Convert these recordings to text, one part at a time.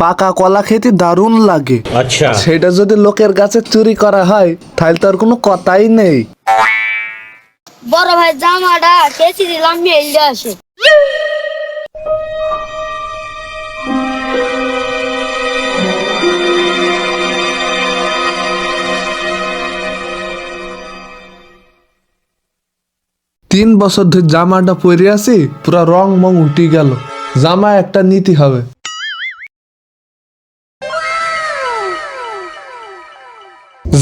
পাকা কলা খেতে দারুণ লাগে। আচ্ছা। সেটা যদি লোকের কাছে চুরি করা হয় তাহলে তার কোনো কথাই নেই। বড় ভাই জামাটা কেছি দিলাম মেল আসে তিন বছর ধরে জামাটা পরে আছি, পুরা রং মং উঠে গেল। জামা একটা নীতি হবে।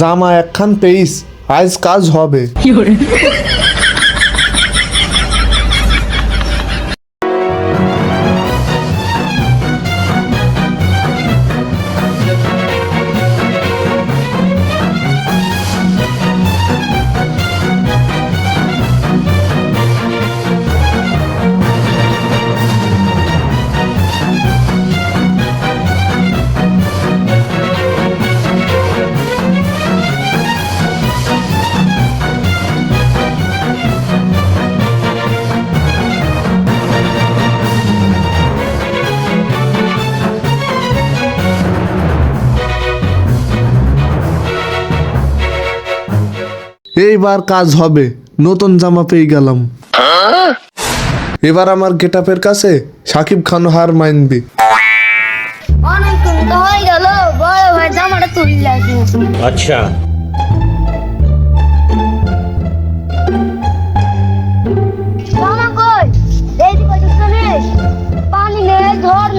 জামা একখান পেইস, আজ কাজ হবে। এইবার কাজ হবে নতুন জামা পেয়ে গেলাম। এবার আমার গেট আপের কাছে সাকিব খান হার মাইনবি। আচ্ছা।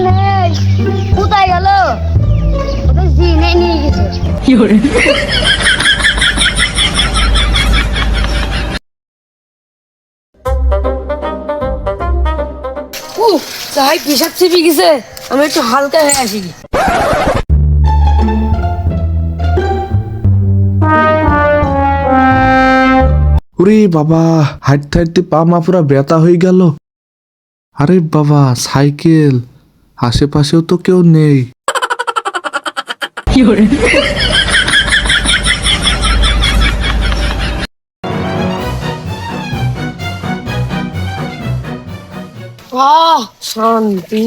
নেই কোথায় গেল? ওদের জিনে নিয়ে গেছে। কি চাই পেশাব চেপে গেছে আমি একটু হালকা হয়ে আসি। ওরে বাবা হাঁটতে হাঁটতে পা মা পুরা ব্যথা হয়ে গেল। আরে বাবা সাইকেল আশেপাশেও তো কেউ নেই। আহ শান্তি।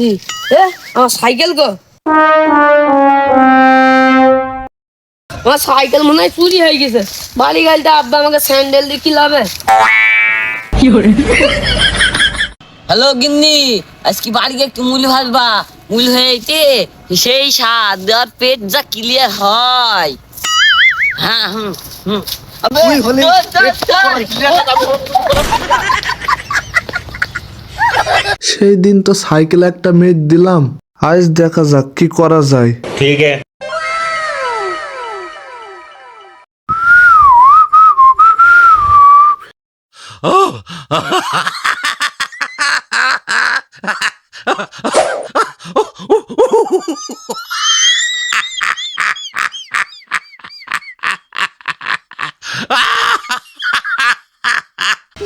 এ আমার সাইকেল গো। আমার সাইকেল মনে হয় চুরি হয়ে গেছে। বাড়ি গাড়িতে আব্বা আমাকে স্যান্ডেল দিয়ে কি লাভে হ্যালো গিন্নি আজকে বাড়িতে একটু মূল ভাসবা মূল হয়েছে সেই স্বাদ আর পেট যা ক্লিয়ার হয়। হ্যাঁ হুম হুম। সেই দিন তো সাইকেল একটা মেয়ে দিলাম। আজ দেখা যাক কি করা যায়। ঠিক আছে। Oh!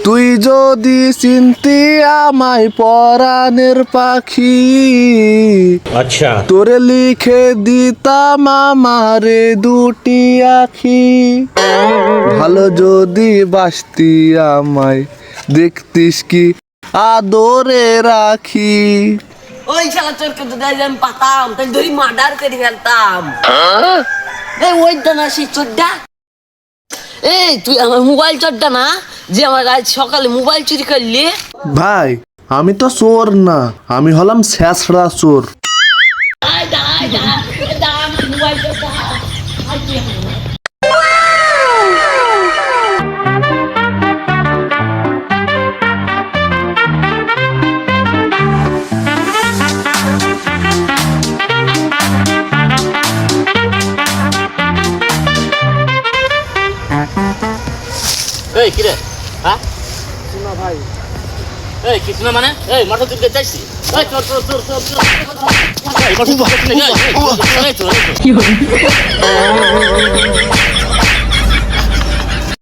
তুই যদি চিনতি আমায় পরাণের পাখি আচ্ছা। তোরে লিখে দিতাম আমারে দুটি আখি। ভালো যদি বাসতি আমায় দেখতিস কি আদরে রাখি। ওই শালা চোরকে যদি আমি পাতাম তাহলে ধরি মার্ডার করে ফেলতাম। হ্যাঁ? এই ওই দানা সেই চোরটা? এই তুই আমার মোবাইল চোরটা না? যে আমার আজ সকালে মোবাইল চুরি করলে? ভাই আমি তো চোর না আমি হলাম শেষরা চোর। এই কিরে হ্যাঁ? শোনা ভাই এই কি শোনা মানে এই মাথা তুলতে চাইছি।